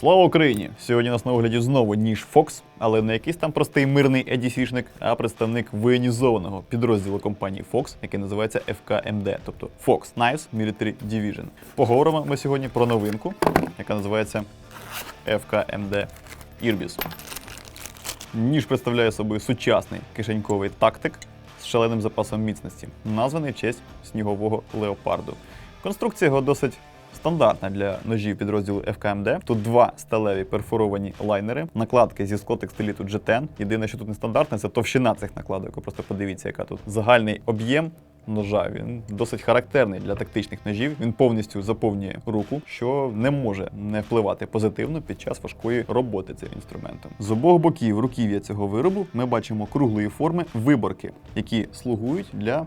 Слава Україні! Сьогодні у нас на огляді знову ніж Fox, але не якийсь там простий мирний EDC-шник, а представник воєнізованого підрозділу компанії Fox, який називається FKMD, тобто Fox Knives Military Division. Поговоримо ми сьогодні про новинку, яка називається FKMD Irbis. Ніж представляє собою сучасний кишеньковий тактик з шаленим запасом міцності, названий в честь снігового леопарду. Конструкція його досить стандартна для ножів підрозділу FKMD. Тут два сталеві перфоровані лайнери, накладки зі склотекстиліту G10. Єдине, що тут не стандартне, це товщина цих накладок. Ви Просто подивіться, яка тут загальний об'єм. Ножа він досить характерний для тактичних ножів. Він повністю заповнює руку, що не може не впливати позитивно під час важкої роботи цим інструментом. З обох боків руків'я цього виробу ми бачимо круглої форми виборки, які слугують для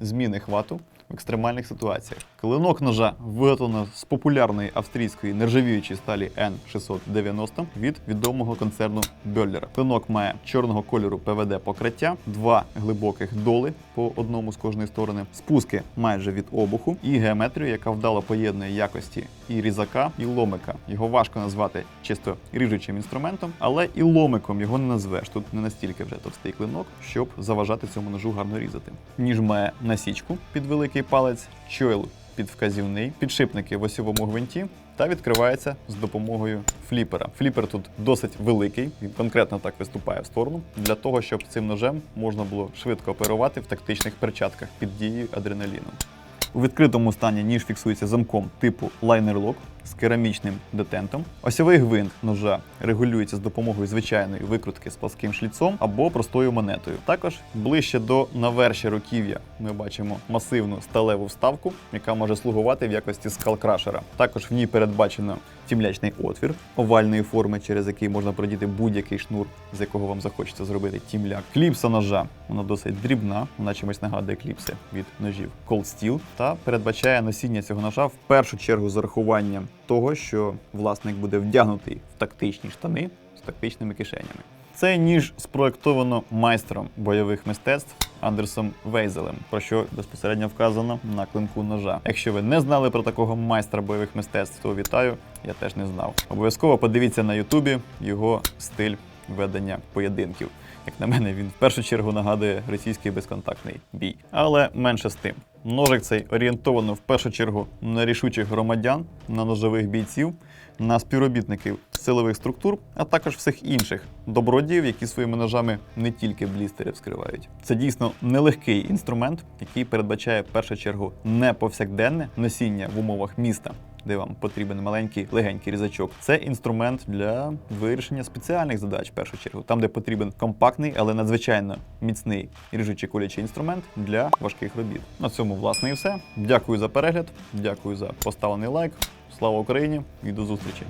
зміни хвату в екстремальних ситуаціях. Клинок ножа виготовлено з популярної австрійської нержавіючої сталі N690 від відомого концерну Бьоллера. Клинок має чорного кольору ПВД покриття, два глибоких доли по одному з кожної сторони, спуски майже від обуху і геометрію, яка вдало поєднує якості і різака, і ломика. Його важко назвати чисто ріжучим інструментом, але і ломиком його не назвеш. Тут не настільки вже товстий клинок, щоб заважати цьому ножу гарно різати. Ніж має насічку під великий палець, чойл під вказівний, підшипники в осьовому гвинті та відкривається з допомогою фліпера. Фліпер тут досить великий, він конкретно так виступає в сторону, для того, щоб цим ножем можна було швидко оперувати в тактичних перчатках під дією адреналіну. У відкритому стані ніж фіксується замком типу лайнер-лок з керамічним детентом. Осьовий гвинт ножа регулюється з допомогою звичайної викрутки з пласким шліцом або простою монетою. Також ближче до навершя руків'я ми бачимо масивну сталеву вставку, яка може слугувати в якості скалкрашера. Також в ній передбачено тімлячний отвір овальної форми, через який можна продіти будь-який шнур, з якого вам захочеться зробити тімляк. Кліпса ножа вона досить дрібна, вона чимось нагадує кліпси від ножів Cold Steel та передбачає носіння цього ножа в першу чергу з урахуванням того, що власник буде вдягнутий в тактичні штани з тактичними кишенями. Цей ніж спроектовано майстром бойових мистецтв Андерсом Вейзелем, про що безпосередньо вказано на клинку ножа. Якщо ви не знали про такого майстра бойових мистецтв, то вітаю, я теж не знав. Обов'язково подивіться на Ютубі його стиль ведення поєдинків. Як на мене, він в першу чергу нагадує російський безконтактний бій. Але менше з тим. Ножик цей орієнтовано в першу чергу на рішучих громадян, на ножових бійців, на співробітників силових структур, а також всіх інших добродіїв, які своїми ножами не тільки блістери вскривають. Це дійсно нелегкий інструмент, який передбачає в першу чергу не повсякденне носіння в умовах міста. Де вам потрібен маленький легенький різачок. Це інструмент для вирішення спеціальних задач в першу чергу, там, де потрібен компактний, але надзвичайно міцний ріжучий колячий інструмент для важких робіт. На цьому, власне, і все. Дякую за перегляд, дякую за поставлений лайк. Слава Україні і до зустрічі!